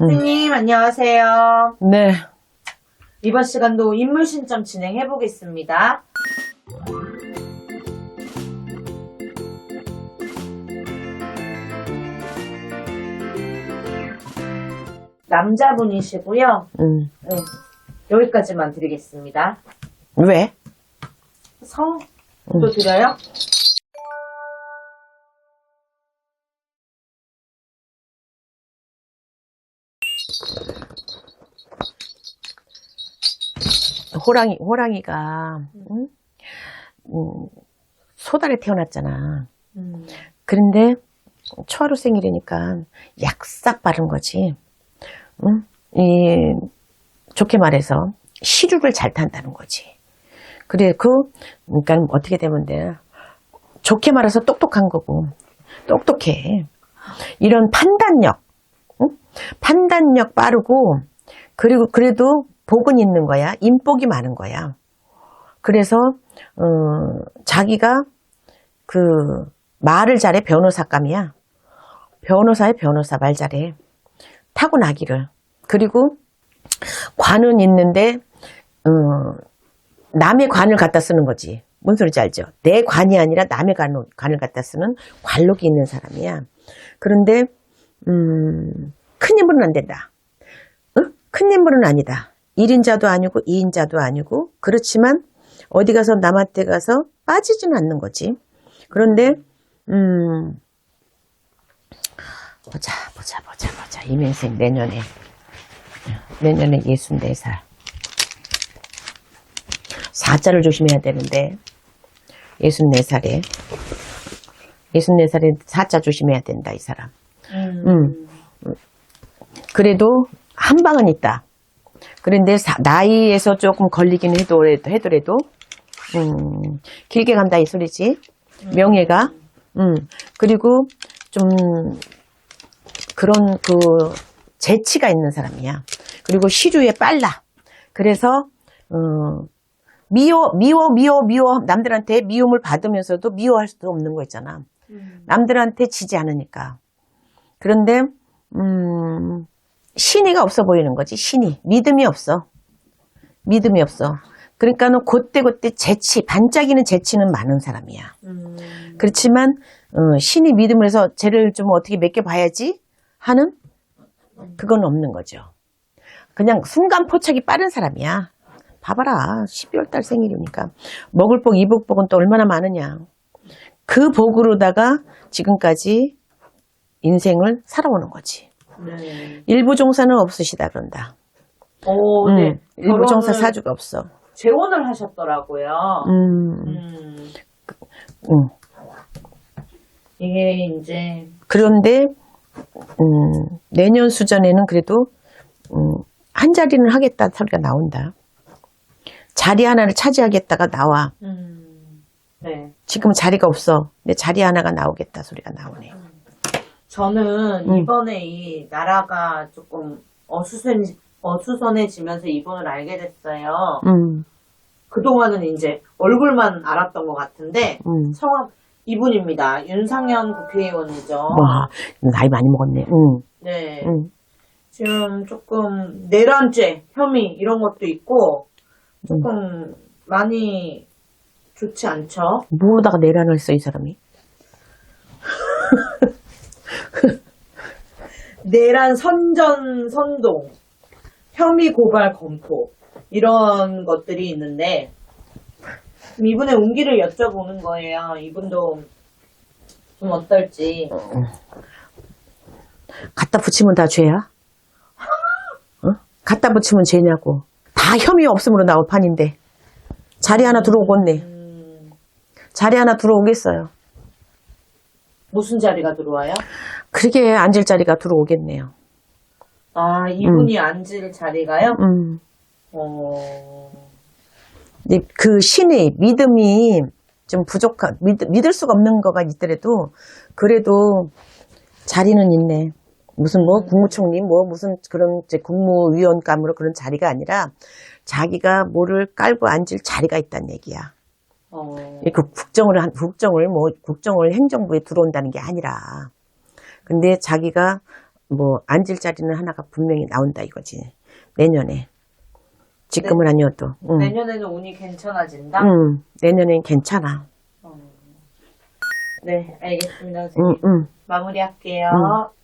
선생님, 안녕하세요. 네. 이번 시간도 인물 신점 진행해 보겠습니다. 남자분이시고요. 음. 네, 여기까지만 드리겠습니다. 왜? 성도 드려요? 호랑이, 호랑이가, 응? 음, 소달에 태어났잖아. 음, 그런데 초하루 생일이니까 약싹 바른 거지. 응? 이, 좋게 말해서 시류를 잘 탄다는 거지. 그래, 그, 그러니까 어떻게 되면 돼. 좋게 말해서 똑똑한 거고, 똑똑해. 이런 판단력, 응? 판단력 빠르고, 그리고 그래도 복은 있는 거야. 인복이 많은 거야. 그래서, 어, 자기가 그, 말을 잘해 변호사감이야. 변호사의 변호사 말 잘해. 타고나기를. 그리고 관은 있는데 어, 남의 관을 갖다 쓰는 거지. 뭔 소리인지 알죠? 내 관이 아니라 남의 관, 관을 갖다 쓰는 관록이 있는 사람이야. 그런데 음, 큰 인물은 안 된다. 응? 큰 인물은 아니다. 1인자도 아니고 2인자도 아니고 그렇지만 어디 가서 남한테 가서 빠지지는 않는 거지. 그런데 음, 보자, 보자, 보자, 보자. 이명생 내년에, 내년에 64살. 사자를 조심해야 되는데, 64살에, 64살에 사자 조심해야 된다, 이 사람. 음, 음. 그래도 한 방은 있다. 그런데 사- 나이에서 조금 걸리긴 해도래도, 해도래도, 음, 길게 간다, 이 소리지. 명예가. 음, 그리고 좀 그런 그 재치가 있는 사람이야. 그리고 시류에 빨라. 그래서 어, 미워 미워 미워 미워 남들한테 미움을 받으면서도 미워할 수도 없는 거 있잖아. 음, 남들한테 지지 않으니까. 그런데 음, 신의가 없어 보이는 거지. 신이 믿음이 없어. 믿음이 없어. 그러니까는 그때 그때 재치 반짝이는 재치는 많은 사람이야. 음, 그렇지만 어, 신이 믿음을 해서 쟤를 좀 어떻게 몇 개 봐야지 하는 그건 없는 거죠. 그냥 순간 포착이 빠른 사람이야. 봐봐라. 12월 달 생일이니까. 먹을 복, 입을 복은 또 얼마나 많으냐. 그 복으로다가 지금까지 인생을 살아오는 거지. 네. 일부 종사는 없으시다 그런다. 오, 음, 네. 일부 종사 사주가 없어. 재혼을 하셨더라고요. 음, 음, 음. 이게 이제 그런데 음, 내년 수전에는 그래도 음, 한 자리는 하겠다 소리가 나온다. 자리 하나를 차지하겠다가 나와. 음, 네. 지금 자리가 없어. 근데 자리 하나가 나오겠다 소리가 나오네. 저는 음. 이번에 이 나라가 조금 어수선, 어수선해지면서 이분을 알게 됐어요. 음, 그동안은 이제 얼굴만 알았던 것 같은데, 음. 성함, 이분입니다. 윤상현 국회의원이죠. 와, 나이 많이 먹었네. 음, 네. 음, 지금 조금 내란죄, 혐의 이런 것도 있고, 조금 많이 좋지 않죠? 뭐로다가 내란을 했어, 이 사람이? 내란 선전 선동, 혐의 고발 검토 이런 것들이 있는데 이분의 운기를 여쭤보는 거예요. 이분도 좀 어떨지. 갖다 붙이면 다 죄야? 어? 갖다 붙이면 죄냐고. 다 혐의 없음으로 나올 판인데. 자리 하나 들어오겠네. 음, 자리 하나 들어오겠어요. 무슨 자리가 들어와요? 그러게 앉을 자리가 들어오겠네요. 아 이분이 앉을 자리가요? 음. 어, 근데 그 신의 믿음이 좀 부족한, 믿, 믿을 수가 없는 거가 있더라도, 그래도 자리는 있네. 무슨 뭐 국무총리, 뭐 무슨 그런 이제 국무위원감으로 그런 자리가 아니라 자기가 뭐를 깔고 앉을 자리가 있다는 얘기야. 어, 그 국정을 한 국정을 뭐 국정을 행정부에 들어온다는 게 아니라 근데 자기가 뭐 앉을 자리는 하나가 분명히 나온다 이거지. 내년에. 지금은 아니어도. 응. 내년에는 운이 괜찮아진다? 응. 내년엔 괜찮아. 네, 알겠습니다. 응, 선생님. 응. 마무리할게요. 음.